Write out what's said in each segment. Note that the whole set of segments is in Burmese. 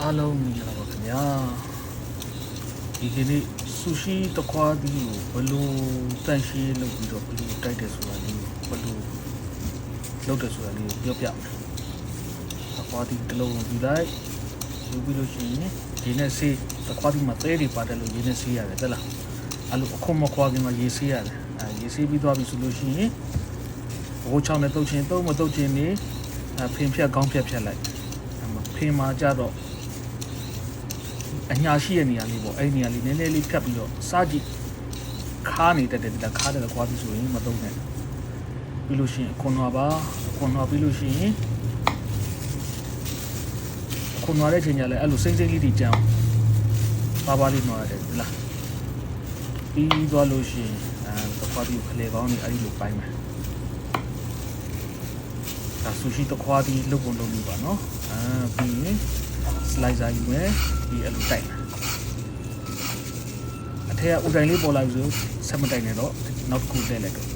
အားလုံးမင်္ဂလာပါခင်ဗျာဒီကနေ့ဆူရှီတခွားသီးကိုဘယ်လိုတန့်ရှင်းလုပ်ပြီးတော့ဘယ်လိုတိုက်တယ်ဆိုတာလေးကိုဘယ်လိုလုပ်တယ်ဆိုတာလေးကိုပြောပြမယ်တခွားသီးတစ်လုံးယူလိုက်ယူပြီးလို့ရှိရင်ဒီနဲ့ဆေးတခွားသီးမှာသဲတွေပါတယ်လို့ရင်းနဲ့ဆေးရတယ်တဲ့လားအဲ့လိုအခုမခွာခင်မှာရေးဆေးရတယ်အဲရေးဆေးပြီးသွားပြီဆိုလို့ရှိရင်ဘိုးချောင်းနဲ့တုတ်ချင်းတုံးမတုတ်ချင်းနေအဖင်ဖြတ်ကောင်းဖြတ်ဖြတ်လိုက်အဲ့မှာဖင်မှာကြတော့ အညာရှိတဲ့နေရာလေးပေါ့အဲ့ဒီနေရာလေးနည်းနည်းလေးဖြတ်ပြီးတော့စားကြည့်ခါနေတတ်တယ်ဒါခါတယ်ကွာပြီဆိုရင်မသုံးနဲ့ပြီးလို့ရှိရင်အခွန်တော်ပါအခွန်တော်ပြီးလို့ရှိရင်အခွန်တော်တဲ့ချိန်ကျလဲအဲ့လိုစိမ့်စိမ့်လေးတွေကြမ်းပါပါလေးနော်ရတယ်ဒီလားပြီးသွားလို့ရှိရင်အဲတခွားပြီးခလေကောင်းနေအဲ့ဒီလိုပိုင်းမယ် ဒါဆူရှီတခွားပြီးလုပ်ပုံလုပ်ပြီးပါနော်အာပြီးရင် slicer ယူမယ်ဒီအဲ့လိုတိုက်မယ်အထက်ကဥတိုင်လေးပေါ်လာပြီဆိုဆက်မတိုက်နဲ့တော့နောက်တစ်ခုတက်လိုက်တော့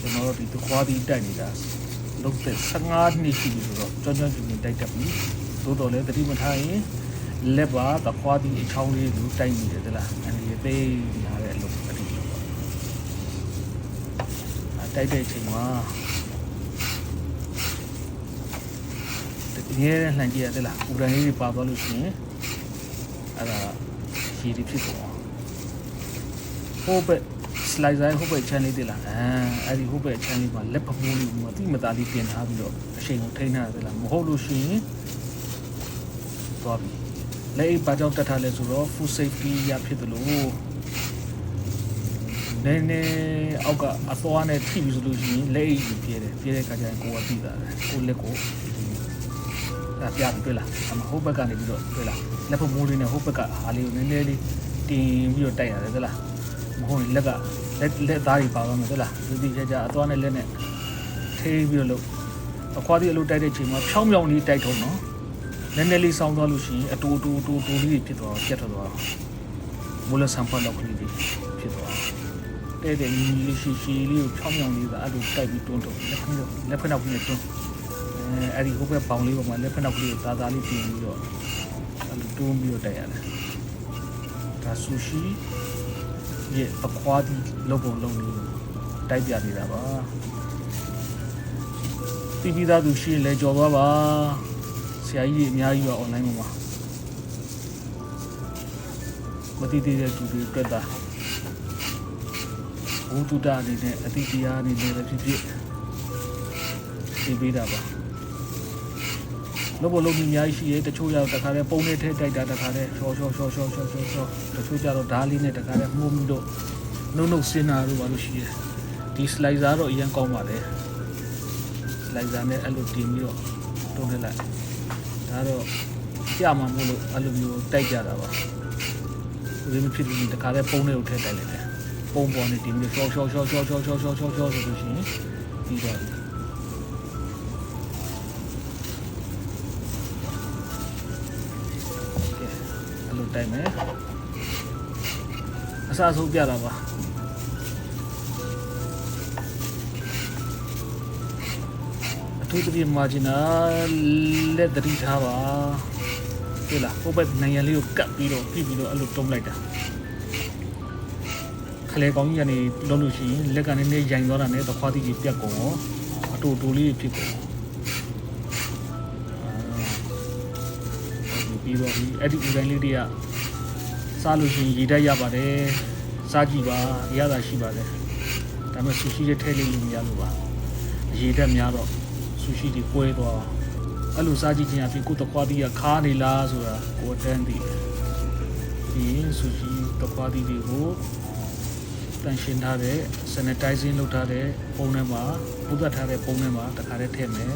ကျွန်တော်တို့ဒီခွားဒီတိုက်နေတာလုတ်တဲ့15နှစ်ရှိပြီဆိုတော့ကြောကြောကျူကျူတိုက်တတ်ပြီသို့တော်လည်းတတိမထားရင်လက်ပါတခွားဒီအချောင်းလေးကိုတိုက်နေတယ်တလားအဲဒီသေးလာတဲ့အလုပ်တတိလို့ပေါ့အ တိုက်တဲ့အချိန်မှာငဲတဲ့လှန်ကြည့်ရတယ်လားဥဒန်လေးတွေပါသွားလို့ရှိရင်အဲ့ဒါရှည်တွေဖြစ်သွားဟိုဘက် slicer ဟိုဘက် channel လေးတလားအဲအဲ့ဒီဟိုဘက် channel လေးမှာလက်ဖမိုးလေးမတိမသားလေးပြင်ထားပြီးတော့အချိန်ကိုထိန်းထားရတယ်လားမဟုတ်လို့ရှိရင်သွားပြီလက်အိပ်ပါကြောင့်တက်ထားလဲဆိုတော့ food safety ရဖြစ်တယ်လို့ နည်းနည်းအောက်ကအသွားနဲ့ထိပြီဆိုလို့ရှိရင်လက်အိပ်ကြီးပြဲတယ်ပြဲတဲ့ခါကျရင်ကိုယ်ကသိတာတယ်ကိုယ်လက်ကိုအဲ့ပြပြီးတွေ့လားအမဟိုဘက်ကနေပြီးတော့တွေ့လားလက်ဖမိုးလေးနဲ့ဟိုဘက်ကအားလေးကိုနည်းနည်းလေးတင်ပြီးတော့တိုက်ရတယ်သလားမဟုတ်ရင်လက်ကလက်လက်သားတွေပါသွားမယ်သလားဒီဒီကြကြအသွားနဲ့လက်နဲ့ထိပြီးတော့လို့အခွား啲အလုပ်တိုက်တဲ့ချိန်မှာဖြောင်းဖြောင်းလေးတိုက်ထုံနော်နည်းနည်းလေးစောင်းသွားလို့ရှိရင်အတူတူတူတူလေးဖြစ်သွားပြတ်ထွက်သွားမူလဆံဖတ်တော့ကလေးတွေဖြစ်သွား တဲ့တဲ့ညီလေးရှိရှိလေးကိုဖြောင်းဖြောင်းလေးကအဲ့လိုတိုက်ပြီးတွန်းတော့လက်ဖက်လက်ဖက်နောက်ကနေတွန်းအဲအဲ့ဒီဟိုဘက်ပေါင်လေးပေါ်မှာလက်ဖက်နောက်ကလေးကိုသားသားလေးပြင်ပြီးတော့အဲ့လိုတွန်းပြီးတော့တက်ရတယ်ဒါဆူရှီရဲ့အခွားဒီလုံးပုံလုံးလေးတိုက်ပြနေတာပါပြီးပြီးသားသူရှိရင်လည်းကြော်သွားပါဆရာကြီးတွေအများကြီးပါ online မှာမတိသေးတဲ့သူတွေအတွက်တာ ဘုသူတအနေနဲ့အတိတရားအနေနဲ့လည်းဖြစ်ဖြစ်သိပေးတာပါလို့ဘလို့မြများရှိရဲတချို့ရောက်တခါတည်းပုံနဲ့ထဲတိုက်တာတခါတည်းရှော့ရှော့ရှော့ရှော့ရှော့ရှော့ရှော့တချို့ကြတော့ဓားလေးနဲ့တခါတည်းမှုမှုတော့နှုတ်နှုတ်စင်နာတို့ဘာလို့ရှိရဲဒီ slicer တော့အရင်ကောင်းပါတယ် slicer နဲ့အဲ့လိုတင်ပြီးတော့တုံးထည့်လိုက်ဒါတော့ကြာမှမို့လို့အဲ့လိုမျိုးတိုက်ကြတာပါဒီမဖြစ်ဘူးတခါတည်းပုံနဲ့ကိုထည့်တိုက်လိုက်တယ် ပုံပေါ်နေတင်ပြီးရှော့ရှော့ရှော့ရှော့ရှော့ရှော့ရှော့ရှော့ရှော့ဆိုလို့ရှိရင်ပြီးတော့ကဲအဲ့လိုတိုက်မယ်အစားဆုံးပြတာပါအထူးသဖြင့် marginal လက်တတိထားပါဒီလားဟိုဘက်နိုင်ငံလေးကိုကတ်ပြီးတော့ပြပြီးတော့အဲ့လိုတုံးလိုက်တာ ခလေကောင်းကြီးကနေလုံးလို့ရှိရင်လက်ကနေနေရိုင်သွားတာနဲ့သခွားတိကြီးပြတ်ကုန်ရောအတူတူလေးဖြစ်ကုန်ရောအာပြီးတော့ဒီအဲ့ဒီဥတိုင်းလေးတွေကစားလို့ရှိရင်ရေဓာတ်ရပါတယ်စားကြည့်ပါရတာရှိပါတယ်ဒါပေမဲ့ဆူရှီရဲ့ထဲလေးလေးမရလို့ပါရေဓာတ်များတော့ဆူရှီတွေကွဲသွားအဲ့လိုစားကြည့်ခြင်းအပြင်ကိုယ်တခွားတီးကခါနေလားဆိုတာကိုယ်တန်းသိတယ်ဒီဆူရှီတခွားတီးတွေကို တန်ရှင်းထားတဲ့ sanitizing လုပ်ထားတဲ့ပုံထဲမှာပုဒ်ထားတဲ့ပုံထဲမှာတခါတည်းထည့်မယ်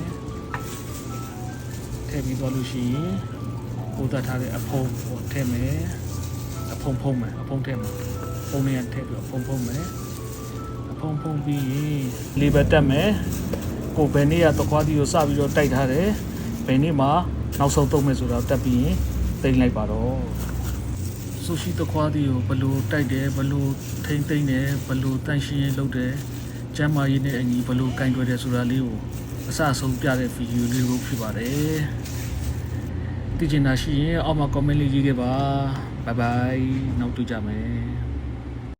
ထည့်ပြီးသွားလို့ရှိရင်ပို့တတ်ထားတဲ့အဖုံကိုထည့်မယ်အဖုံဖုံမယ်အဖုံထည့်မယ်ဖုံနဲ့ထည့်ပြီးအဖုံဖုံမယ်အဖုံဖုံပြီးရင်လေးပဲတက်မယ်ကိုဘယ်နေ့ကတော့ခွားတီကိုစပြီးတော့တိုက်ထားတယ်ဘယ်နေ့မှနောက်ဆုံးတုံးမယ်ဆိုတော့တက်ပြီးရင်တိတ်လိုက်ပါတော့ ဆူရှီတခွားတီကိုဘယ်လိုတိုက်တယ်ဘယ်လိုထိမ့်သိမ့်တယ်ဘယ်လိုတန့်ရှင်းရေးလုပ်တယ်ကျမ်းမာရေးနဲ့အညီဘယ်လိုကင်တွယ်တယ်ဆိုတာလေးကိုအစအဆုံးပြတဲ့ဗီဒီယိုလေးကိုဖြစ်ပါတယ်သိချင်တာရှိရင်အောက်မှာ comment လေးရေးခဲ့ပါ bye bye နောက်တွေ့ကြမယ်